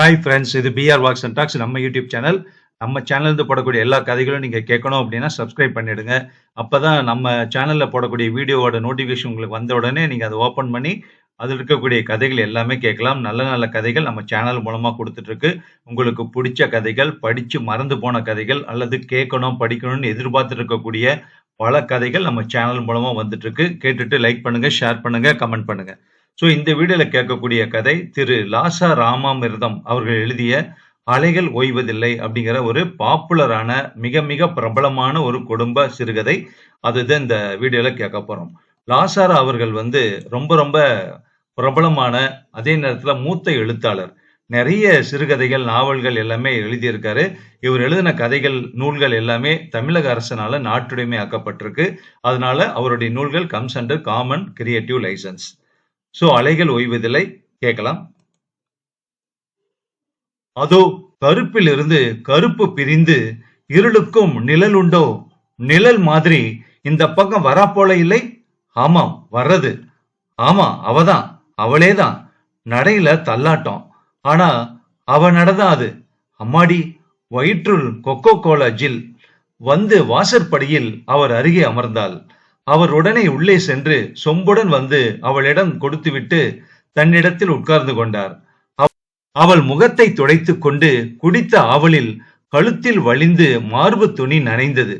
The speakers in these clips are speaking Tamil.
ஹாய் ஃப்ரெண்ட்ஸ் இது பிஆர் வாக்ஸ் அண்ட் டாக்ஸ் நம்ம யூடியூப் சேனல் நம்ம சேனல்ந்து போடக்கூடிய எல்லா கதைகளும் நீங்கள் கேட்கணும் அப்படின்னா சப்ஸ்கிரைப் பண்ணிடுங்க. அப்போ தான் நம்ம சேனலில் போடக்கூடிய வீடியோவோட நோட்டிஃபிகேஷன் உங்களுக்கு வந்த உடனே நீங்கள் அதை ஓப்பன் பண்ணி அதில் இருக்கக்கூடிய கதைகள் எல்லாமே கேட்கலாம். நல்ல நல்ல கதைகள் நம்ம சேனல் மூலமாக கொடுத்துட்ருக்கு. உங்களுக்கு பிடிச்ச கதைகள் படித்து மறந்து போன கதைகள் அல்லது கேட்கணும் படிக்கணும்னு எதிர்பார்த்துட்டு இருக்கக்கூடிய பல கதைகள் நம்ம சேனல் மூலமாக வந்துட்டுருக்கு கேட்டுட்டு லைக் பண்ணுங்கள் ஷேர் பண்ணுங்கள் கமெண்ட் பண்ணுங்கள் ஸோ இந்த வீடியோவில் கேட்கக்கூடிய கதை திரு லாசா ராமாமிர்தம் அவர்கள் எழுதிய அலைகள் ஓய்வதில்லை அப்படிங்கிற ஒரு பாப்புலரான மிக மிக பிரபலமான ஒரு குடும்ப சிறுகதை. அதுதான் இந்த வீடியோவில் கேட்க போகிறோம் லாசாரா அவர்கள் வந்து ரொம்ப ரொம்ப பிரபலமான அதே நேரத்தில் மூத்த எழுத்தாளர். நிறைய சிறுகதைகள் நாவல்கள் எல்லாமே எழுதியிருக்காரு. இவர் எழுதின கதைகள் நூல்கள் எல்லாமே தமிழக அரசனால நாட்டுடைமை ஆக்கப்பட்டிருக்கு. அதனால அவருடைய நூல்கள் comes under common creative licence so அலைகள் ஓய்வதில்லை. கேட்கலாம். அதோ கருப்பிலிருந்து கருப்பு பிரிந்து இருளுக்கும் நிழல் உண்டோ? நிழல் மாதிரி இந்த பக்கம் வரா போல இல்லை? ஆமாம் வர்றது. ஆமா அவதான் அவளேதான். நடையில தள்ளாட்டம். ஆனா அவ நடதான் அது. அம்மாடி வயிற்றுள் கொக்கோ கோலா ஜில். வந்து வாசற்படியில் அவர் அருகே அமர்ந்தாள். அவர் உடனே உள்ளே சென்று சொம்புடன் வந்து அவளிடம் கொடுத்துவிட்டு தன்னிடத்தில் உட்கார்ந்து கொண்டார். அவள் முகத்தை துடைத்து கொண்டு குடித்த ஆவலில் கழுத்தில் வலிந்து மார்பு துணி நனைந்தது.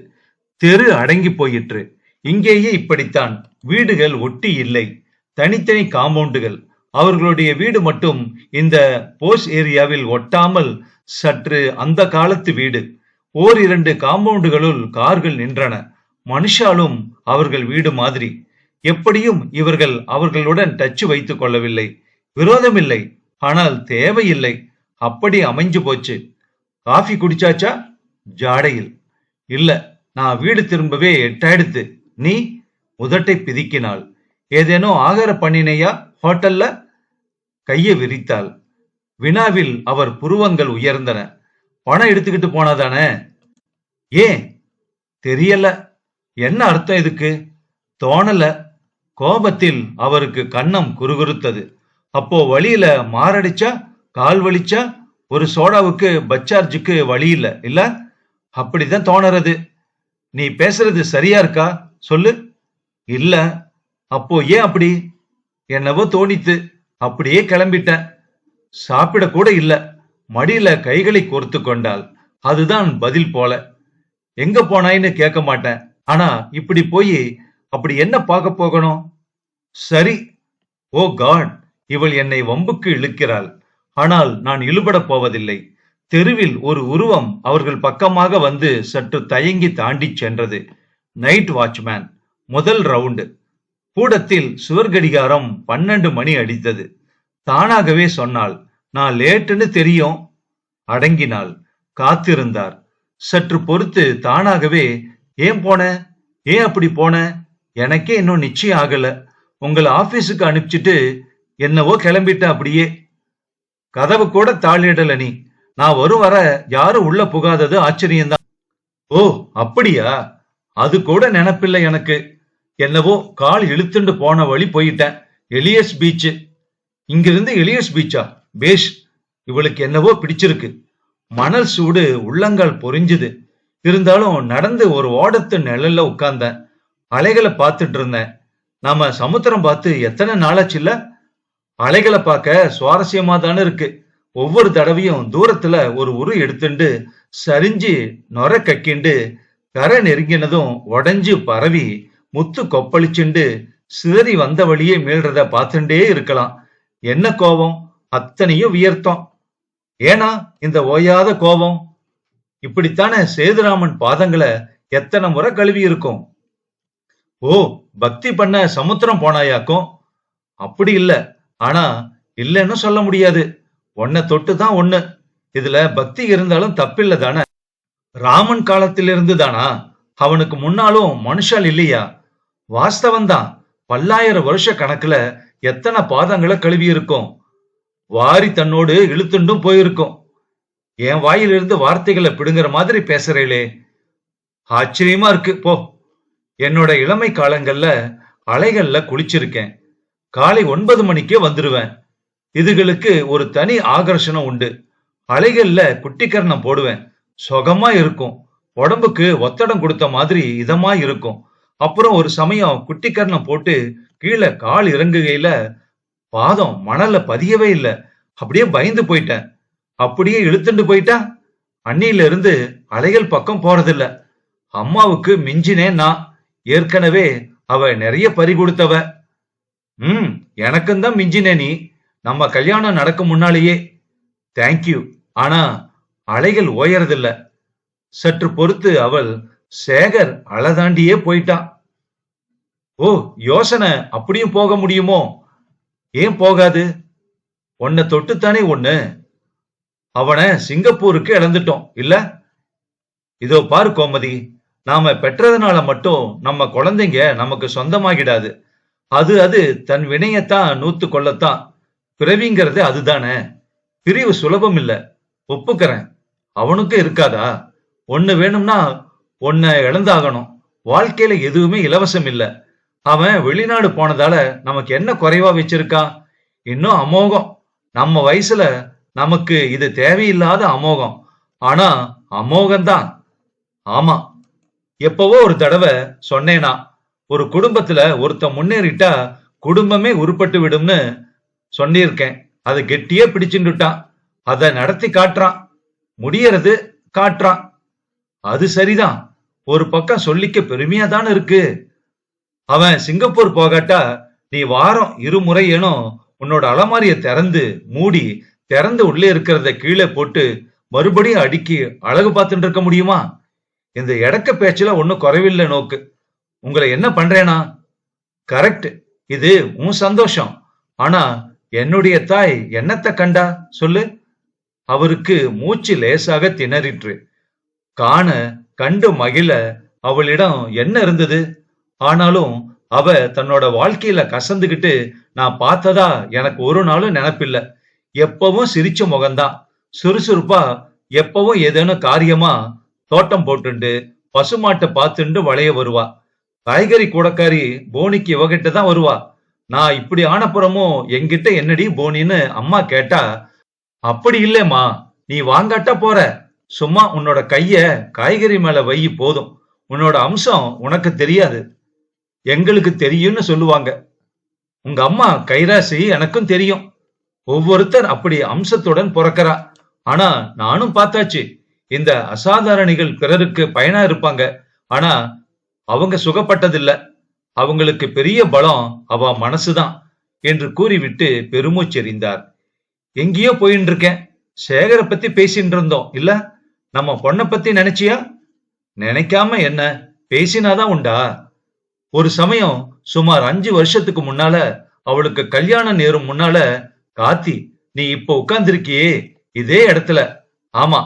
தெரு அடங்கி போயிற்று. இங்கேயே இப்படித்தான். வீடுகள் ஒட்டி இல்லை. தனித்தனி காம்பவுண்டுகள். அவர்களுடைய வீடு மட்டும் இந்த போஸ் ஏரியாவில் ஒட்டாமல் சற்று அந்த காலத்து வீடு. ஓர் இரண்டு காம்பவுண்டுகளுள் கார்கள் நின்றன. மனுஷாலும் அவர்கள் வீடு மாதிரி. எப்படியும் இவர்கள் அவர்களுடன் டச்சு வைத்துக் கொள்ளவில்லை. விரோதமில்லை. ஆனால் தேவையில்லை. அப்படி அமைஞ்சு போச்சு. காஃபி குடிச்சாச்சா? ஜாடையில். இல்ல நான் வீடு திரும்பவே எட்டாயிடுத்து. நீ? உதட்டை பிதிக்கினாள். ஏதேனோ ஆகார பண்ணினையா? ஹோட்டல்ல? கையை விரித்தாள். வினாவில் அவர் புருவங்கள் உயர்ந்தன. பணம் எடுத்துக்கிட்டு போனாதானே? ஏன்? தெரியல. என்ன அர்த்தம் இதுக்கு? தோணல. கோபத்தில் அவருக்கு கன்னம் குறுகுறுத்தது. அப்போ வழியில மாரடிச்சா? கால் வலிச்சா? ஒரு சோடாவுக்கு பச்சார்ஜுக்கு வழி இல்ல. இல்ல? அப்படிதான் தோணறது. நீ பேசுறது சரியா இருக்கா? சொல்லு. இல்ல. அப்போ ஏன் அப்படி? என்னவோ தோணித்து. அப்படியே கிளம்பிட்டேன். சாப்பிட கூட இல்ல. மடியில கைகளை கோர்த்து கொண்டாள். அதுதான் பதில் போல. எங்க போனாயின்னு கேட்க மாட்டேன். ஆனா இப்படி போய் அப்படி என்ன பார்க்க போகணும்? சரி ஓ காட் இவள் என்னை வம்புக்கு இழுக்கிறாள். ஆனால் நான் இழுபட போவதில்லை. தெருவில் ஒரு உருவம் அவர்கள் பக்கமாக வந்து சற்று தயங்கி தாண்டி சென்றது. நைட் வாட்ச்மேன் முதல் ரவுண்டு. கூடத்தில் சுவர்கடிகாரம் பன்னெண்டு மணி அடித்தது. தானாகவே சொன்னாள் நான் லேட்டுன்னு தெரியும். அடங்கினாள் காத்திருந்தார். சற்று பொறுத்து தானாகவே ஏன் போன? ஏன் அப்படி போன? எனக்கே இன்னும் நிச்சயம் ஆகல. உங்களை ஆபீஸுக்கு அனுப்பிச்சிட்டு என்னவோ கிளம்பிட்ட அப்படியே. கதவு கூட தாளிடல நீ. நான் வரும் வர யாரும் உள்ள புகாதது ஆச்சரியம்தான். ஓ அப்படியா? அது கூட நினப்பில்லை எனக்கு. என்னவோ கால் இழுத்துண்டு போன வழி போயிட்டேன். எலியஸ் பீச் இங்கிருந்து எலியஸ் பீச்சா? பேஷ் இவளுக்கு என்னவோ பிடிச்சிருக்கு. மணல் சூடு உள்ளங்கால் பொறிஞ்சுது இருந்தாலும் நடந்து ஒரு ஓடத்து நிழல்ல உட்கார்ந்தேன். அலைகளை பார்த்துட்டு இருந்தேன். நாம சமுத்திரம் பார்த்து எத்தனை நாளாச்சுல்ல அலைகளை பார்க்க சுவாரஸ்யமா தானே இருக்கு. ஒவ்வொரு தடவையும் தூரத்துல ஒரு உரு எடுத்துண்டு சரிஞ்சு நொர கக்கிண்டு கரை நெருங்கினதும் உடஞ்சு பரவி முத்து கொப்பளிச்சுண்டு சிதறி வந்த வழியே மீள்றத பார்த்துட்டே இருக்கலாம். என்ன கோபம்? அத்தனையும் வியர்த்தம். ஏனா இந்த ஓயாத கோபம் இப்படித்தானே சேதுராமன் பாதங்களை எத்தனை முறை கழுவி இருக்கும் ஓ பக்தி பண்ண சமுத்திரம் போனாயாக்கும்? அப்படி இல்ல. ஆனா இல்லைன்னு சொல்ல முடியாது. ஒன்ன தொட்டு தான் ஒண்ணு. இதுல பக்தி இருந்தாலும் தப்பில்ல தானே? ராமன் காலத்திலிருந்து தானா அவனுக்கு முன்னாலும் மனுஷால் இல்லையா? வாஸ்தவம் தான் பல்லாயிரம் வருஷ கணக்குல எத்தனை பாதங்களை கழுவி இருக்கும் வாரி தன்னோடு இழுத்துண்டும் போயிருக்கும். என் வாயிலிருந்து வார்த்தைகளை பிடுங்குற மாதிரி பேசுறேளே. ஆச்சரியமா இருக்கு. போ. என்னோட இளமை காலங்கள்ல அலைகள்ல குளிச்சிருக்கேன். காலை ஒன்பது மணிக்கே வந்துடுவேன் இதுகளுக்கு ஒரு தனி ஆகர்ஷணம் உண்டு. அலைகள்ல குட்டிக்கரணம் போடுவேன். சுகமா இருக்கும். உடம்புக்கு ஒத்தடம் கொடுத்த மாதிரி இதமா இருக்கும். அப்புறம் ஒரு சமயம் குட்டிக்கரணம் போட்டு கீழே கால் இறங்குகையில பாதம் மணல்ல பதியவே இல்லை. அப்படியே பயந்து போயிட்டேன். அப்படியே இழுத்துண்டு போயிட்டா? அன்னியில இருந்து அலைகள் பக்கம் போறதில்ல. அம்மாவுக்கு மிஞ்சினே நான் ஏற்கனவே அவ நிறைய பறி கொடுத்தவ. ம் எனக்கும் தான் மிஞ்சினே நீ. நம்ம கல்யாணம் நடக்கும் முன்னாலேயே. தேங்க்யூ ஆனா அலைகள் ஓயறதில்ல. சற்று பொறுத்து அவள் சேகர் அளதாண்டியே போயிட்டான் ஓ யோசனை அப்படியும் போக முடியுமோ? ஏன் போகாது? உன்னை தொட்டுத்தானே ஒன்னு அவனை சிங்கப்பூருக்கு இழந்துட்டோம். இல்ல? இதோ பாரு கோமதி நாம பெற்றதுனால மட்டும் நம்ம குழந்தைங்க நமக்கு சொந்தமாகிடாது. அது அது தன் வினையத்தான் நூத்து கொள்ளத்தான். பிறவிங்கிறது அதுதானே. பிரிவு சுலபம் இல்ல. ஒப்புக்கிறேன். அவனுக்கு இருக்காதா? ஒண்ணு வேணும்னா ஒன்ன இழந்தாகணும். வாழ்க்கையில எதுவுமே இலவசம் இல்ல. அவன் வெளிநாடு போனதால நமக்கு என்ன குறைவா வச்சிருக்கான் இன்னும் அமோகம். நம்ம வயசுல நமக்கு இது தேவையில்லாத அமோகம். ஆனா அமோகம்தான். ஆமா. எப்பவோ ஒரு தடவை சொன்னேனா ஒரு குடும்பத்துல ஒருத்த முன்னேறிட்டா குடும்பமே உருப்பட்டு விடும்னு சொல்லியிருக்கேன் அதை கெட்டியே பிடிச்சுட்டுட்டான் அதை நடத்தி காட்டுறான். முடியறது காட்டுறான். அது சரிதான். ஒரு பக்கம் சொல்லிக்க பெருமையா தானே இருக்கு. அவன் சிங்கப்பூர் போகாட்டா நீ வாரம் இருமுறை ஏனோ உன்னோட அலமாரிய திறந்து மூடி திறந்து உள்ளே இருக்கிறத கீழே போட்டு மறுபடியும் அடுக்கி அழகு பார்த்துட்டு இருக்க முடியுமா? இந்த இடக்க பேச்சுல ஒன்னும் குறைவில்லை நோக்கு. உங்களை என்ன பண்றேனா? கரெக்ட். இது உன் சந்தோஷம். ஆனா என்னுடைய தாய் என்னத்தை கண்டா? சொல்லு. அவருக்கு மூச்சு லேசாக திணறிற்று. காண கண்டு மகிழ அவளிடம் என்ன இருந்தது? ஆனாலும் அவ தன்னோட வாழ்க்கையில கசந்துகிட்டு நான் பார்த்ததா எனக்கு ஒரு நாளும் நினப்பில்லை. எப்பவும் சிரிச்ச முகம்தான். சுறுசுறுப்பா எப்பவும் ஏதேனும் காரியமா தோட்டம் போட்டுண்டு பசுமாட்டை பார்த்துண்டு வளைய வருவா. காய்கறி கூடக்காரி போனிக்கு இவகிட்ட தான் வருவா. நான் இப்படி ஆனப்புறமும் என்கிட்ட என்னடி போனின்னு அம்மா கேட்டா அப்படி இல்லைம்மா நீ வாங்காட்டா போற. சும்மா உன்னோட கைய காய்கறி மேல வை போதும். உன்னோட அம்சம் உனக்கு தெரியாது. எங்களுக்கு தெரியும்னு சொல்லுவாங்க. உங்க அம்மா கைராசி எனக்கும் தெரியும். ஒவ்வொருத்தர் அப்படி அம்சத்துடன் பிறக்கறா ஆனா நானும் பார்த்தாச்சு இந்த அசாதாரணிகள் பிறருக்கு பயனா இருப்பாங்க. ஆனா அவங்க சுகப்பட்டதில்ல. அவங்களுக்கு பெரிய பலம் அவ மனசுதான் என்று கூறிவிட்டு பெருமூச்செறிந்தார் எங்கேயோ போயின்னு இருக்கேன் சேகரை பத்தி பேசிட்டு இருந்தோம் இல்ல? நம்ம பொண்ணை பத்தி நினைச்சியா? நினைக்காம என்ன? பேசினாதான் உண்டா? ஒரு சமயம் சுமார் அஞ்சு வருஷத்துக்கு முன்னால அவளுக்கு கல்யாணம் நேரும் முன்னால காத்தி நீ இப்போ உட்கார்ந்திருக்கியே இதே இடத்துல. ஆமா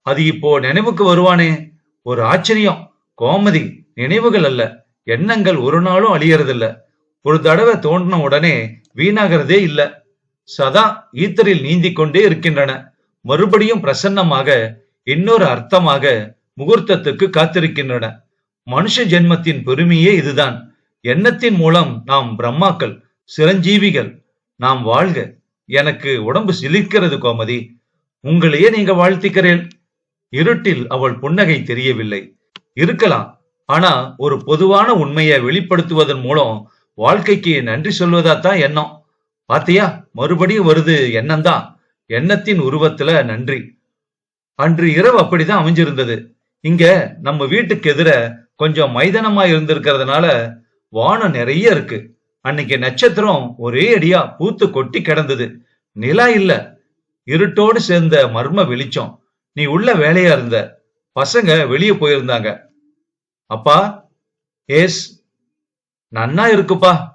அது இப்போ நினைவுக்கு வருவானே. ஒரு ஆச்சரியம் கோமதி நினைவுகள் அல்ல. எண்ணங்கள் ஒரு நாளும் அழியறதில்ல. ஒரு தடவை தோன்றின உடனே வீணாகிறதே இல்ல. சதா ஈத்தரில் நீந்தி கொண்டே இருக்கின்றன. மறுபடியும் பிரசன்னமாக இன்னொரு அர்த்தமாக முகூர்த்தத்துக்கு காத்திருக்கின்றன. மனுஷ ஜென்மத்தின் பெருமையே இதுதான். எண்ணத்தின் மூலம் நாம் பிரம்மாக்கள் சிரஞ்சீவிகள் நாம் வாழ்க. எனக்கு உடம்பு சிலிர்க்கிறது கோமதி. உங்களையே நீங்க வாழ்த்திக்கிறேன். இருட்டில் அவள் புன்னகை தெரியவில்லை. இருக்கலாம். ஆனா ஒரு பொதுவான உண்மையை வெளிப்படுத்துவதன் மூலம் வாழ்க்கைக்கு நன்றி சொல்வதா தான் எண்ணம். பாத்தியா? மறுபடியும் வருது எண்ணம் தான் எண்ணத்தின் உருவத்துல நன்றி. அன்று இரவு அப்படிதான் அமைஞ்சிருந்தது. இங்க நம்ம வீட்டுக்கு எதிர கொஞ்சம் மைதானமா இருந்திருக்கிறதுனால வானம் நிறைய இருக்கு. அன்னைக்கு நட்சத்திரம் ஒரே அடியா பூத்து கொட்டி கிடந்தது. நிலா இல்ல. இருட்டோடு சேர்ந்த மர்ம வெளிச்சம். நீ உள்ள வேலையா இருந்த. பசங்க வெளியே போயிருந்தாங்க. அப்பா ஏஸ் நன்னா இருக்குப்பா.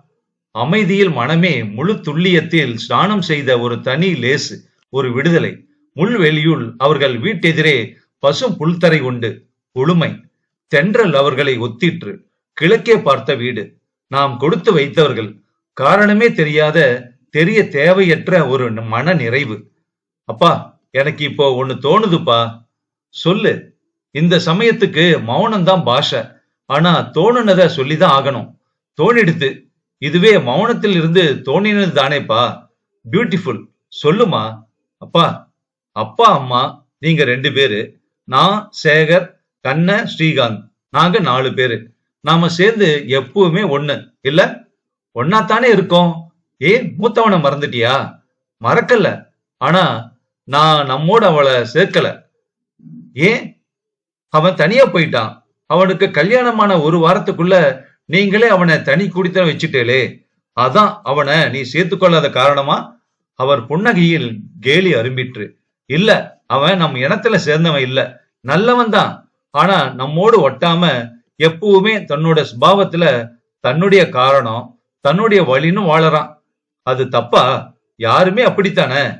அமைதியில் மனமே முழு துல்லியத்தில் ஸ்நானம் செய்த ஒரு தனி லேசு ஒரு விடுதலை. முள்வெளியுள் அவர்கள் வீட்டெதிரே பசும் புல்தரை உண்டு. உளுமை. தென்றல் அவர்களை ஒத்திற்று. கிழக்கே பார்த்த வீடு. நாம் கொடுத்து வைத்தவர்கள் காரணமே தெரியாத தெரிய தேவையற்ற ஒரு மன நிறைவு அப்பா எனக்கு இப்போ ஒண்ணு தோணுதுப்பா. சொல்லு. இந்த சமயத்துக்கு மௌனம்தான் பாஷை. ஆனா தோணுனத சொல்லிதான் ஆகணும். தோணிடுத்து. இதுவே மௌனத்தில் இருந்து தோணினது தானேப்பா. பியூட்டிஃபுல் சொல்லுமா. அப்பா அப்பா அம்மா நீங்க ரெண்டு பேரு. நான் சேகர் கண்ண ஸ்ரீகாந்த். நாங்க நாலு பேரு. நாம சேர்ந்து எப்பவுமே ஒண்ணு. இல்ல? ஒன்னாத்தானே இருக்கோம். ஏன் மூத்தவனை மறந்துட்டியா? மறக்கல. ஆனா நான் நம்மோட அவளை சேர்க்கல. ஏன்? அவன் தனியா போயிட்டான். அவனுக்கு கல்யாணமான ஒரு வாரத்துக்குள்ள நீங்களே அவனை தனி குடித்தன வச்சுட்டேலே. அதான் அவனை நீ சேர்த்துக்கொள்ளாத காரணமா? அவர் புன்னகையில் கேலி அரும்பிற்று. இல்ல அவன் நம் இனத்துல சேர்ந்தவன் இல்ல. நல்லவன் தான் ஆனா நம்மோடு ஒட்டாம எப்பவுமே தன்னோட சுபாவத்துல தன்னுடைய காரணம் தன்னுடைய வழின்னு வாழறான். அது தப்பா? யாருமே அப்படித்தானே?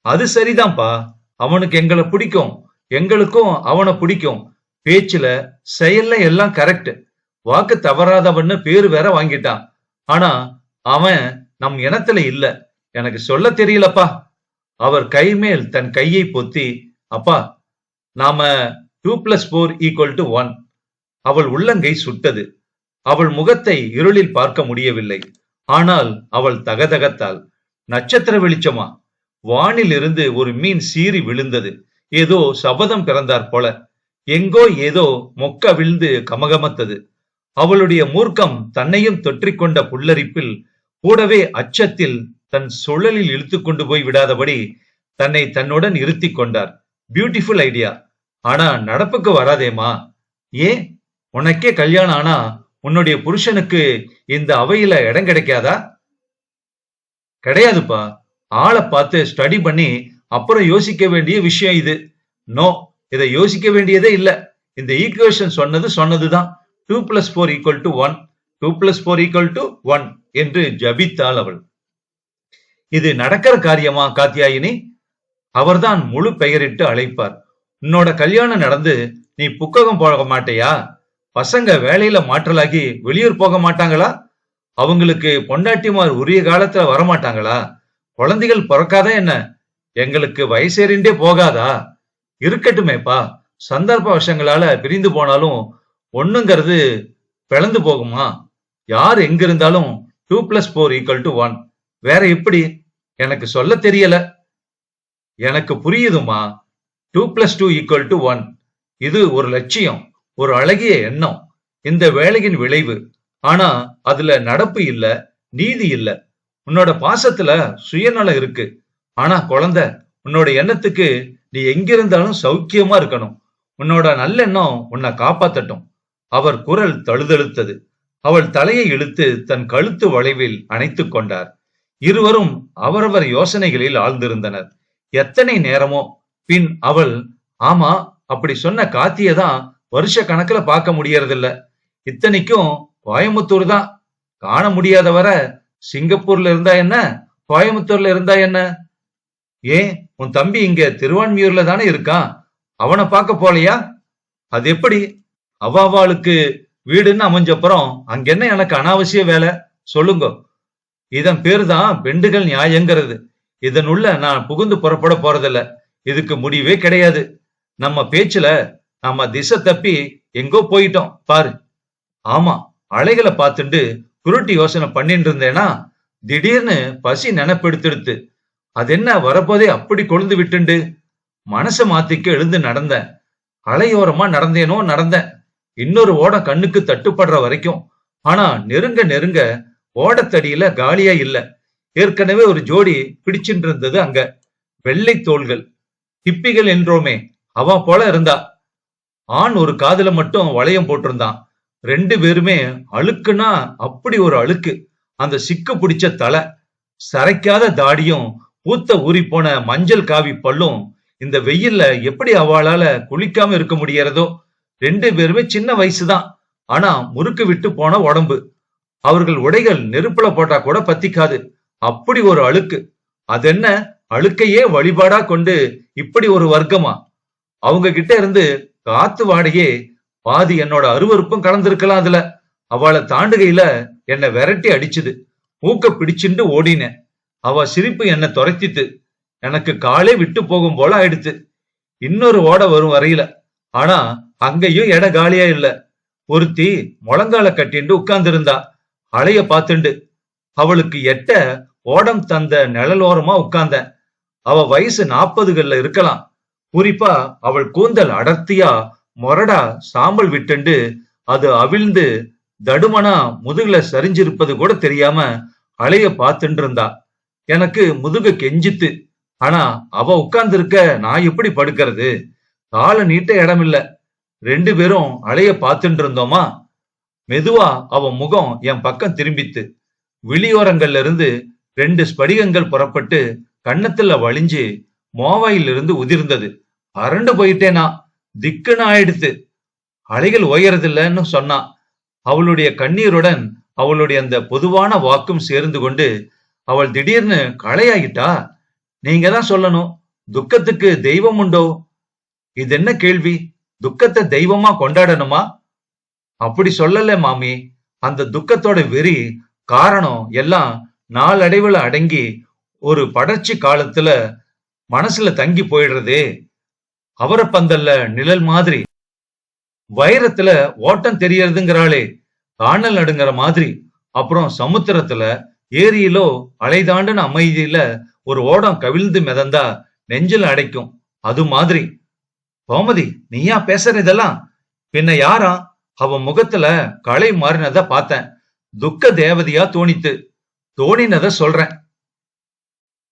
அது சரிதான்ப்பா. அவனுக்கு எங்களை பிடிக்கும். எங்களுக்கும் அவனை பிடிக்கும். பேச்சுல செயல்ல எல்லாம் கரெக்ட் வாக்கு தவறாதவன்னு பேரு வேற வாங்கிட்டான். ஆனா அவன் நம் இனத்துல இல்ல. எனக்கு சொல்ல தெரியலப்பா. அவர் கை மேல் தன் கையை பொத்தி அப்பா நாம two plus four equal to one அவள் உள்ளங்கை சுட்டது. அவள் முகத்தை இருளில் பார்க்க முடியவில்லை. ஆனால் அவள் தகதகத்தாள். நட்சத்திர வெளிச்சமா? வானில் இருந்து ஒரு மீன் சீறி விழுந்தது. ஏதோ சபதம் பிறந்தார் போல. எங்கோ ஏதோ மொக்க விழுந்து கமகமத்தது. அவளுடைய மூர்க்கம் தன்னையும் தொற்றிக்கொண்ட புல்லரிப்பில் கூடவே அச்சத்தில் தன் சுழலில் இழுத்து கொண்டு போய் விடாதபடி தன்னை தன்னுடன் இருத்தி கொண்டார். பியூட்டிஃபுல் ஐடியா ஆனா நடப்புக்கு வராதேமா ஏன்? உனக்கே கல்யாணம் ஆனா உன்னுடைய புருஷனுக்கு இந்த அவையில இடம் கிடைக்காதா? கிடையாதுப்பா. ஆளை பார்த்து ஸ்டடி பண்ணி அப்புறம் யோசிக்க வேண்டிய விஷயம் இது. நோ இதை யோசிக்க வேண்டியதே இல்ல. இந்த ஈக்குவேஷன் சொன்னது சொன்னதுதான். Two plus four equal to one two plus four equal to one என்று ஜபித்தாள் அவள். இது நடக்கிற காரியமா காத்தியாயினி? அவர்தான் முழு பெயரிட்டு அழைப்பார். உன்னோட கல்யாணம் நடந்து நீ புக்ககம் போக மாட்டேயா? பசங்க வேலையில மாற்றலாகி வெளியூர் போக மாட்டாங்களா? அவங்களுக்கு பொண்டாட்டிமார் உரிய காலத்துல வரமாட்டாங்களா? குழந்தைகள் பிறக்காதா என்ன? எங்களுக்கு வயசேறிண்டே போகாதா? இருக்கட்டுமேப்பா. சந்தர்ப்ப வசங்களால பிரிந்து போனாலும் ஒண்ணுங்கிறது பிளந்து போகுமா? யார் எங்க இருந்தாலும் two plus four equal to one வேற எப்படி? எனக்கு சொல்ல தெரியல. எனக்கு புரியுதுமா? Two plus two equal to one இது ஒரு லட்சியம். ஒரு அழகிய எண்ணம் இந்த வேலையின் விளைவு. ஆனா அதுல நடப்பு இல்ல நீதி இல்ல. உன்னோட பாசத்துல சுயநலம் இருக்கு. ஆனா குழந்தை உன்னோட எண்ணத்துக்கு நீ எங்கிருந்தாலும் சௌக்கியமா இருக்கணும். உன்னோட நல்லெண்ணம் உன்னை காப்பாத்தட்டும். அவர் குரல் தழுதழுத்தது. அவள் தலையை இழுத்து தன் கழுத்து வளைவில் அணைத்து கொண்டார். இருவரும் அவரவர் யோசனைகளில் ஆழ்ந்திருந்தனர். எத்தனை நேரமோ பின் அவள் ஆமா அப்படி சொன்ன காத்தியதான் வருஷ கணக்குல பார்க்க முடியறதில்ல. இத்தனைக்கும் கோயம்புத்தூர் தான். காண முடியாத வர சிங்கப்பூர்ல இருந்தா என்ன? கோயம்புத்தூர்ல இருந்தா என்ன? ஏன்? உன் தம்பி இங்க திருவான்மியூர்ல தானே இருக்கான். அவனை பார்க்க போலையா? அது எப்படி? அவாவாளுக்கு வீடுன்னு அமைஞ்சப்புறம் அங்க என்ன எனக்கு அனாவசிய வேலை? சொல்லுங்க. இதன் பேரு தான் பெண்டுகள் நியாயங்கிறது. இதனுள்ள நான் புகுந்து புறப்பட போறதில்ல. இதுக்கு முடிவே கிடையாது. நம்ம பேச்சுல நம்ம திசை தப்பி எங்கோ போயிட்டோம் பாரு. ஆமா அலைகளை பார்த்துட்டு குருட்டு யோசனை பண்ணிட்டு இருந்தேனா திடீர்னு பசி நினைப்பெடுத்தெடுத்து. அது என்ன வரப்போதே அப்படி கொழுந்து விட்டுண்டு. மனச மாத்திக்க எழுந்து நடந்தேன். அலையோரமா நடந்தேனோ நடந்தேன். இன்னொரு ஓட கண்ணுக்கு தட்டுப்படுற வரைக்கும். ஆனா நெருங்க நெருங்க ஓடத்தடியில காலியா இல்ல. ஏற்கனவே ஒரு ஜோடி பிடிச்சிட்டு இருந்தது அங்க. வெள்ளை தோள்கள். ஹிப்பிகள் என்றோமே அவ போல இருந்தா. ஆண் ஒரு காதுல மட்டும் வளையம் போட்டிருந்தான். ரெண்டு பேருமே அழுக்குனா அப்படி ஒரு அழுக்கு. அந்த சிக்கு பிடிச்ச தலை சரைக்காத தாடியும் பூத்த ஊறி போன மஞ்சள் காவி பல்லும் இந்த வெயில்ல எப்படி அவளால குளிக்காம இருக்க முடியறதோ ரெண்டு பேருமே சின்ன வயசுதான். ஆனா முறுக்கு விட்டு போன உடம்பு. அவர்கள் உடைகள் நெருப்புல போட்டா கூட பத்திக்காது. அப்படி ஒரு அழுக்கு. அதென்ன? அழுக்கையே வழிபாடா கொண்டு இப்படி ஒரு வர்க்கமா? அவங்க கிட்ட இருந்து காத்து வாடையே பாதி என்னோட அருவருப்பும் கலந்திருக்கலாம் அதுல. அவளை தாண்டுகையில என்னை விரட்டி அடிச்சுது. மூக்க பிடிச்சுண்டு ஓடினேன். அவ சிரிப்பு என்னை துரத்தித்து எனக்கு காலே விட்டு போகும் போல ஆயிடுத்து இன்னொரு ஓட வரும் வரையில. ஆனா அங்கேயும் இட காலியா இல்ல. ஒருத்தி முழங்கால கட்டிண்டு உட்கார்ந்திருந்தா அலைய பார்த்துண்டு. அவளுக்கு எட்ட ஓடம் தந்த நிழலோரமா உட்கார்ந்தேன். அவ வயசு நாற்பதுகள்ல இருக்கலாம். குறிப்பா அவள் கூந்தல் அடர்த்தியா மொரடா சாம்பல் விட்டுண்டு அது அவிழ்ந்து தடுமனா முதுகுல சரிஞ்சிருப்பது கூட தெரியாம அலைய பார்த்துட்டு இருந்தா எனக்கு முதுகு கெஞ்சித்து ஆனா அவ உட்கார்ந்து இருக்க நான் எப்படி படுக்கிறது? காலை நீட்ட இடம் இல்ல ரெண்டு பேரும் அலைய பார்த்துட்டு இருந்தோமா மெதுவா அவ முகம் என் பக்கம் திரும்பித்து விழியோரங்கள்ல இருந்து ரெண்டு ஸ்படிகங்கள் புறப்பட்டு கன்னத்துல வழிஞ்சு மோவாயிலிருந்து உதிர்ந்தது. அரண்டு போயிட்டேனா? திக்குன்னு ஆயிடுத்து. அலைகள் உயரதில்லைன்னு சொன்னா அவளுடைய கண்ணீருடன் அவளுடைய அந்த பொதுவான வாக்கும் சேர்ந்து கொண்டு அவள் திடீர்னு களையாகிட்டா? நீங்க தான் சொல்லணும் துக்கத்துக்கு தெய்வம் உண்டோ? இது என்ன கேள்வி? துக்கத்தை தெய்வமா கொண்டாடணுமா? அப்படி சொல்லல மாமி. அந்த துக்கத்தோட வெறி காரணம் எல்லாம் நாளடைவுல அடங்கி ஒரு படர்ச்சி காலத்துல மனசுல தங்கி போயிடுறதே. அவரப்பந்தல்ல நிழல் மாதிரி. வைரத்துல ஓட்டம் தெரியறதுங்கிறாளே காணல் நடுங்கிற மாதிரி. அப்புறம் சமுத்திரத்துல ஏரியிலோ அலைதாண்டுன அமைதியில ஒரு ஓடம் கவிழ்ந்து மிதந்தா நெஞ்சில் அடைக்கும். அது மாதிரி. கோமதி நீயா பேசுற இதெல்லாம்? பின்ன யாரா? அவ முகத்துல களை மாறினத பார்த்தேன். துக்க தேவதையா தோணித்து. தோணினத சொல்றேன்.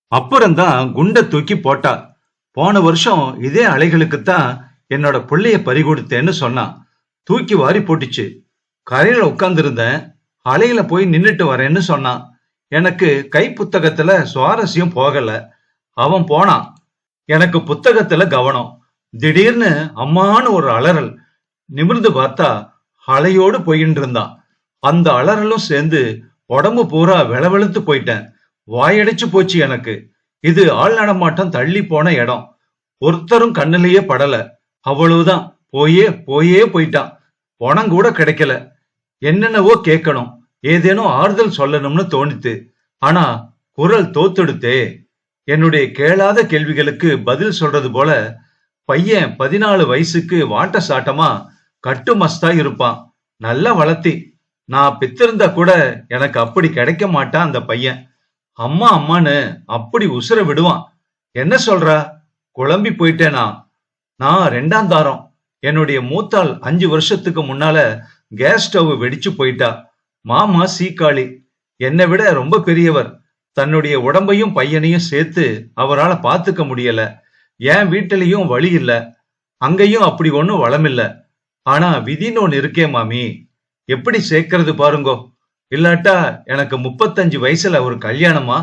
அப்புறம்தான் குண்ட தூக்கி போட்டா. போன வருஷம் இதே அலைகளுக்குத்தான் என்னோட பிள்ளைய பறிகொடுத்தேன்னு சொன்னான். தூக்கி வாரி போட்டுச்சு. கரையில உட்காந்துருந்தேன் அலையில போய் நின்றுட்டு வரேன்னு சொன்னான். எனக்கு கை புத்தகத்துல சுவாரஸ்யம் போகல. அவன் போனான். எனக்கு புத்தகத்துல கவனம். திடீர்னு அம்மான்னு ஒரு அலறல் நிமிர்ந்து பார்த்தா அலையோடு போயின்னு இருந்தான். அந்த அலறலும் சேர்ந்து உடம்பு பூரா விளவெழுத்து போயிட்டேன். வாயடைச்சு போச்சு எனக்கு. இது ஆள் நடமாட்டம் தள்ளி போன இடம். ஒருத்தரும் கண்ணிலேயே படல. அவ்வளவுதான். போயே போயே போயிட்டான். பணம் கூட கிடைக்கல. என்னென்னவோ கேட்கணும். ஏதேனும் ஆறுதல் சொல்லணும்னு தோணித்து. ஆனா குரல் தோத்தெடுத்தே. என்னுடைய கேளாத கேள்விகளுக்கு பதில் சொல்றது போல பையன் பதினாலு வயசுக்கு வாட்ட சாட்டமா கட்டு மஸ்தா இருப்பான். நல்லா வளர்த்தி. நான் பித்திருந்தா கூட எனக்கு அப்படி கிடைக்க மாட்டான் அந்த பையன். அம்மா அம்மான்னு அப்படி உசுர விடுவான். என்ன சொல்ற? குழம்பி போயிட்டேனா? நான் ரெண்டாம் தாரம். என்னுடைய மூத்தாள் அஞ்சு வருஷத்துக்கு முன்னால கேஸ் ஸ்டவ் வெடிச்சு போயிட்டா. மாமா சீக்காளி. என்னை விட ரொம்ப பெரியவர். தன்னுடைய உடம்பையும் பையனையும் சேர்த்து அவரால பார்த்துக்க முடியல. என் வீட்டிலையும் வழி இல்ல. அங்கேயும் அப்படி ஒன்றும் வளமில்ல ஆனா விதின்னு ஒன்று இருக்கே மாமி. எப்படி சேர்க்கறது பாருங்கோ. இல்லாட்டா எனக்கு முப்பத்தஞ்சு வயசுல ஒரு கல்யாணமா?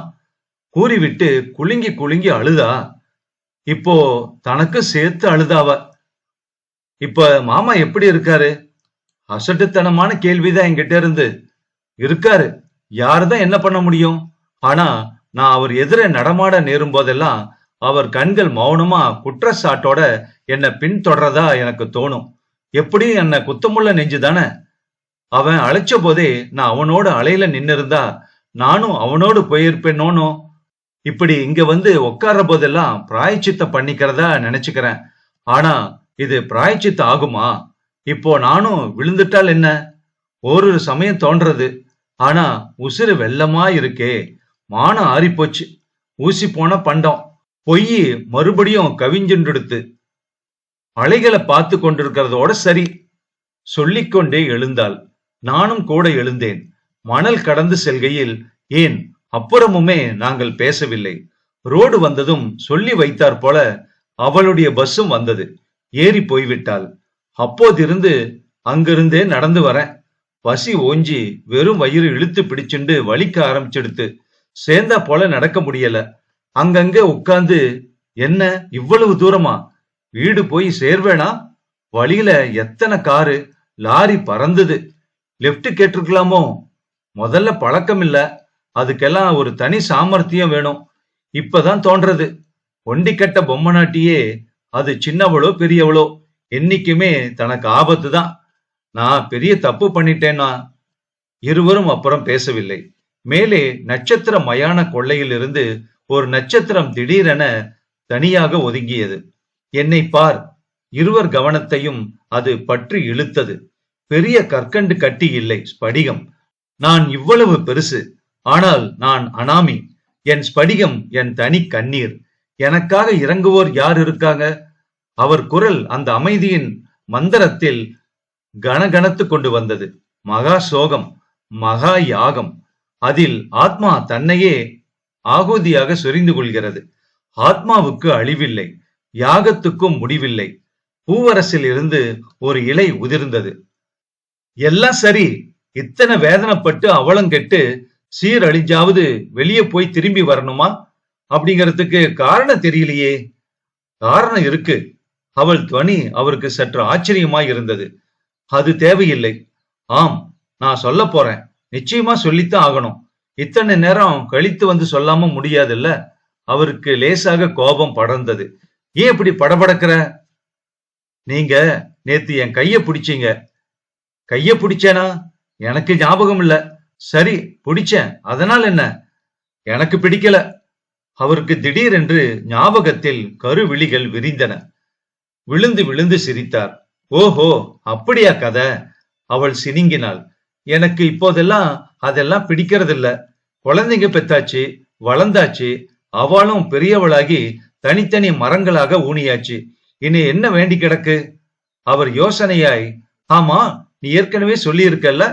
கூறிவிட்டு குலுங்கி குலுங்கி அழுதா. இப்போ தனக்கு சேர்த்து அழுதாவ இப்ப மாமா எப்படி இருக்காரு? அசட்டுத்தனமான கேள்விதான் என்கிட்ட இருந்து. இருக்காரு. யாருதான் என்ன பண்ண முடியும்? ஆனா நான் அவர் எதிர நடமாட நேரும் போதெல்லாம் அவர் கண்கள் மௌனமா குற்றச்சாட்டோட என்னை பின்தொடரதா எனக்கு தோணும். எப்படியும் என்ன குத்தமுள்ள நெஞ்சு தானே அவன் அழைச்ச போதே நான் அவனோட அலையில நின்னு இருந்தா நானும் அவனோடு போயிருப்பேனோனோ? இப்படி இங்க வந்து உட்கார்ற போதெல்லாம் பிராயச்சித்த பண்ணிக்கிறதா நினைச்சுக்கிறேன். ஆனா இது பிராயச்சித்த ஆகுமா? இப்போ நானும் விழுந்துட்டால் என்ன? ஒரு சமயம் தோன்றது. ஆனா உசுறு வெள்ளமா இருக்கே. மானம் ஆறிப்போச்சு. ஊசி போன பண்டம். பொய் மறுபடியும் கவிஞ்சுண்டுடுத்து. அலைகளை பார்த்து கொண்டிருக்கிறதோட சரி. சொல்லிக்கொண்டே எழுந்தாள். நானும் கூட எழுந்தேன். மணல் கடந்து செல்கையில் ஏன் அப்புறமுமே நாங்கள் பேசவில்லை. ரோடு வந்ததும் சொல்லி வைத்தார் போல அவளுடைய பஸ்ஸும் வந்தது. ஏறி போய்விட்டாள். அப்போதிருந்து அங்கிருந்தே நடந்து வரேன் பசி ஓஞ்சி வெறும் வயிறு இழுத்து பிடிச்சுண்டு வலிக்க ஆரம்பிச்சிடுத்து. சேர்ந்தா போல நடக்க முடியல. அங்கங்க உட்கார்ந்து என்ன இவ்வளவு தூரமா? வீடு போய் சேர்வேனா? வழியில எத்தனை காரு? லாரி பறந்தது. லெஃப்ட் கேட்டிருக்கலாமோ? முதல்ல பழக்கம் இல்ல அதுக்கெல்லாம் ஒரு தனி சாமர்த்தியம் வேணும். இப்பதான் தோன்றது. ஒண்டிக்கெட்ட பொம்மை நாட்டியே அது சின்னவளோ பெரியவளோ என்னைக்குமே தனக்கு ஆபத்து தான் நான் பெரிய தப்பு பண்ணிட்டேன்னா இருவரும் அப்புறம் பேசவில்லை. மேலே நட்சத்திர மயான கொள்ளையிலிருந்து ஒரு நட்சத்திரம் திடீரென தனியாக ஒதுங்கியது. என்னை பார் இருவர் கவனத்தையும் அது பற்றி இழுத்தது. பெரிய கற்கண்டு கட்டி இல்லை. ஸ்படிகம். நான் இவ்வளவு பெருசு. ஆனால் நான் அனாமி. என் ஸ்படிகம் என் தனி கண்ணீர். எனக்காக இறங்குவோர் யார் இருக்காங்க? அவர் குரல் அந்த அமைதியின் மந்திரத்தில் கனகனத்து கொண்டு வந்தது. மகா சோகம் மகா யாகம். அதில் ஆத்மா தன்னையே ஆகுதியாக சொரிந்து கொள்கிறது. ஆத்மாவுக்கு அழிவில்லை. யாகத்துக்கும் முடிவில்லை. பூவரசில் இருந்து ஒரு இலை உதிர்ந்தது. எல்லாம் சரி. இத்தனை வேதனைப்பட்டு அவலங்கெட்டு சீரழிஞ்சாவது வெளியே போய் திரும்பி வரணுமா? அப்படிங்கிறதுக்கு காரணம் தெரியலையே. காரணம் இருக்கு. அவள் துவனி அவருக்கு சற்று ஆச்சரியமாய் இருந்தது. அது தேவையில்லை. ஆம் நான் சொல்ல போறேன். நிச்சயமா சொல்லித்தான் ஆகணும். இத்தனை நேரம் கழித்து வந்து சொல்லாம முடியாதுல்ல? அவருக்கு லேசாக கோபம் படர்ந்தது. ஏன் இப்படி படபடக்கிற? நீங்க நேத்து என் கைய பிடிச்சீங்க. கைய பிடிச்சேனா? எனக்கு ஞாபகம் இல்ல சரி பிடிச்சேன். அதனால் என்ன? எனக்கு பிடிக்கல. அவருக்கு திடீரென்று ஞாபகத்தில் கருவிழிகள் விரிந்தன. விழுந்து விழுந்து சிரித்தார். ஓஹோ அப்படியா கதை? அவள் சினிங்கினாள். எனக்கு இப்போதெல்லாம் அதெல்லாம் பிடிக்கிறதில்ல. குழந்தைங்க பெத்தாச்சு வளர்ந்தாச்சு. அவளும் பெரியவளாகி தனித்தனி மரங்களாக ஊனியாச்சு. இனி என்ன வேண்டி கிடக்கு? அவர் யோசனையாய் ஆமா நீ ஏற்கனவே சொல்லியிருக்கல்ல?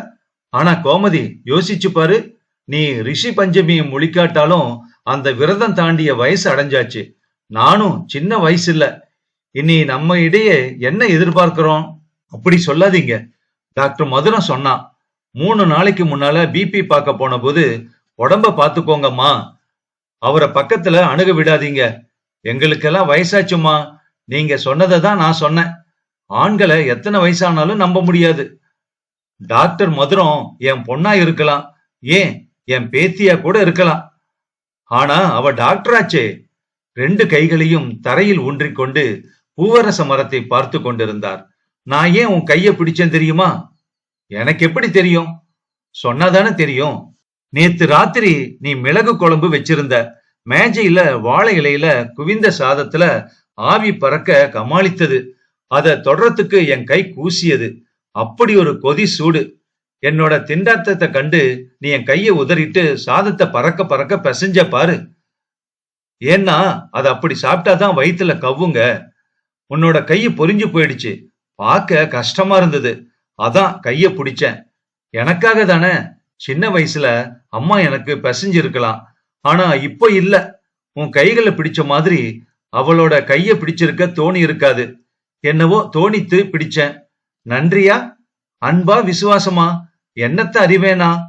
ஆனா கோமதி யோசிச்சு பாரு. நீ ரிஷி பஞ்சமியை முழிக்காட்டாலும் அந்த விரதம் தாண்டிய வயசு அடைஞ்சாச்சு. நானும் சின்ன வயசு இல்ல இனி நம்ம இடையே என்ன எதிர்பார்க்கிறோம்? அப்படி சொல்லாதீங்க. டாக்டர் மதுரம் சொன்னான் மூணு நாளைக்கு முன்னால பிபி பார்க்க போன போது உடம்ப பாத்துக்கோங்கம்மா அவரை பக்கத்துல அணுக விடாதீங்க. எங்களுக்கெல்லாம் வயசாச்சுமா நீங்க சொன்னதை தான் நான் சொன்னேன். ஆண்களை எத்தனை வயசானாலும் நம்ப முடியாது. டாக்டர் மதுரம் என் பொண்ணா இருக்கலாம் ஏன் என் பேத்தியா கூட இருக்கலாம். ஆனா அவ டாக்டராச்சே. ரெண்டு கைகளையும் தரையில் ஊன்றிக்கொண்டு பூவரச மரத்தை பார்த்து கொண்டிருந்தார். நான் ஏன் உன் கைய பிடிச்சேன் தெரியுமா? எனக்கு எப்படி தெரியும்? சொன்னாதானே தெரியும். நேத்து ராத்திரி நீ மிளகு குழம்பு வச்சிருந்த மேஜையில வாழை இலையில குவிந்த சாதத்துல ஆவி பறக்க கமாளித்தது. அதை தொடரத்துக்கு என் கை கூசியது. அப்படி ஒரு கொதி சூடு. என்னோட திண்டாட்டத்தை கண்டு நீ என் கையை உதறிட்டு சாதத்தை பறக்க பறக்க பிசைஞ்ச பாரு. ஏன்னா அது அப்படி சாப்பிட்டாதான் வயிற்றுல கவ்வுங்க. உன்னோட கையை பொறிஞ்சு போயிடுச்சு. பார்க்க கஷ்டமா இருந்தது. அதான் கைய பிடிச்சேன். எனக்காக தானே சின்ன வயசுல அம்மா எனக்கு பிசைஞ்சு இருக்கலாம் ஆனா இப்போ இல்ல. உன் கைகளை பிடிச்ச மாதிரி அவளோட கைய பிடிச்சிருக்க தோணி இருக்காது. என்னவோ தோணித்து பிடிச்சேன். நன்றியா? அன்பா விசுவாசமா? என்னத்த அறிவேனா?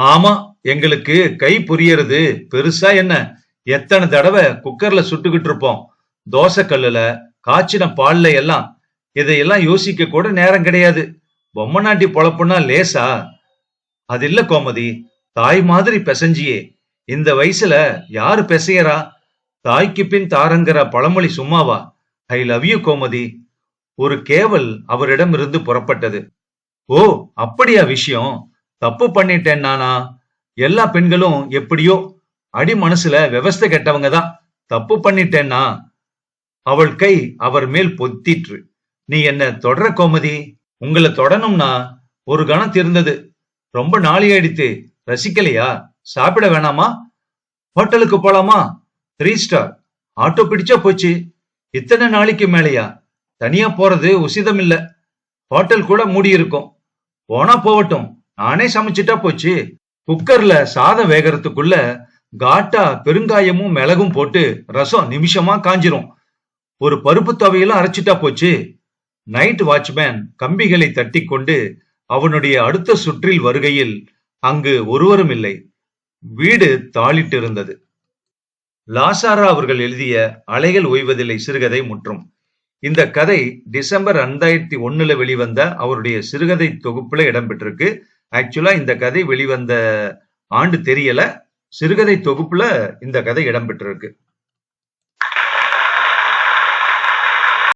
ஆமா எங்களுக்கு கை புரியறது. பெருசா என்ன? எத்தனை தடவை குக்கர்ல சுட்டுக்கிட்டு இருப்போம். தோசை கல்லுல காய்ச்சின பால்ல எல்லாம். இதையெல்லாம் யோசிக்க கூட நேரம் கிடையாது. பொம்மை நாட்டி பொழப்புனா லேசா? அது இல்ல கோமதி தாய் மாதிரி பெசஞ்சியே. இந்த வயசுல யாரு பெசையரா தாய்க்கு பின் தாரங்கிற பழமொழி சும்மாவா? I love you Gomathi. ஒரு கேவல் அவரிடம் இருந்து புறப்பட்டது. ஓ அப்படியா விஷயம். தப்பு பண்ணிட்டேன் நானா? எல்லா பெண்களும் எப்படியோ அடி மனசுல விவஸ்தை கெட்டவங்க தான். தப்பு பண்ணிட்டேன்னா அவள் கை அவர் மேல் பொத்திற்று. நீ என்ன தொடர கோமதி? உங்களை தொடணும்னா ஒரு கணம் திருந்தது. ரொம்ப நாளி அடித்து ரசிக்கலையா? சாப்பிட வேணாமா? ஹோட்டலுக்கு போலாமா? த்ரீ ஸ்டார் ஆட்டோ பிடிச்சா போச்சு. இத்தனை நாளைக்கு மேலையா? தனியா போறது உசிதம் இல்ல ஹோட்டல் கூட மூடி இருக்கும். போனா போகட்டும். நானே சமைச்சிட்டா போச்சு. குக்கர்ல சாதம் வேகறதுக்குள்ள காட்டா பெருங்காயமும் மிளகும் போட்டு ரசம் நிமிஷமா காஞ்சிரும். ஒரு பருப்பு துவையிலும் அரைச்சிட்டா போச்சு. நைட் வாட்ச்மேன் கம்பிகளை தட்டி கொண்டு அவனுடைய அடுத்த சுற்றில் வருகையில் அங்கு ஒருவரும் இல்லை. வீடு தாளிட்டு இருந்தது லாசாரா அவர்கள் எழுதிய அலைகள் ஓய்வதில்லை சிறுகதை முற்றும். இந்த கதை டிசம்பர் ரெண்டாயிரத்தி ஒன்னுல வெளிவந்த அவருடைய சிறுகதை தொகுப்புல இடம்பெற்றிருக்கு. ஆக்சுவலா இந்த கதை வெளிவந்த ஆண்டு தெரியல. சிறுகதை தொகுப்புல இந்த கதை இடம்பெற்றிருக்கு.